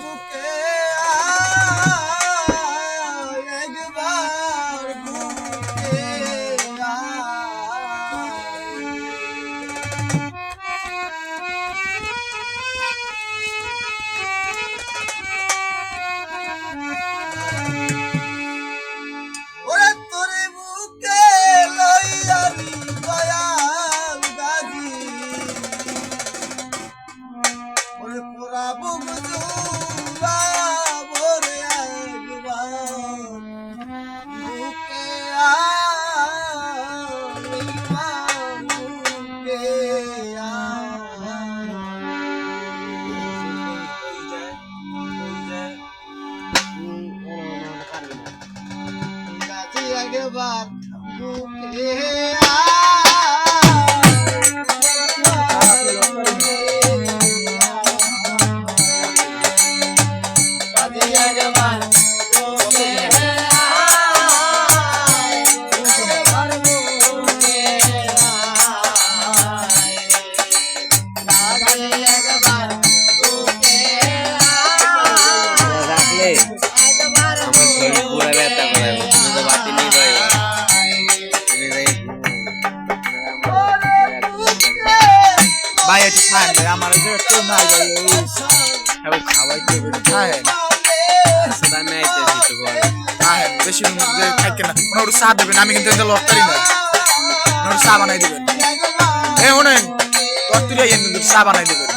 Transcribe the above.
বুকে একবার বুকে। ওরে তোরে বুকে লইয়ারি দয়াল গাজি ওরে পোড়া বুক একবার বুকে রাখলে ভাই একটু খান ভাই আমার যে একটু না ভাই খাবার খাওয়াই তো বেরো খায় আসলে আমি আইতেছি তো বল। খায় বেশি খাইকে না ওনার চা দেবেন আমি কিন্তু এতে লড়তারি না। ওনার চা বানাই দেবেন। শোনেন লড়তারি আইয়েন কিন্তু চা বানাই দেবেন।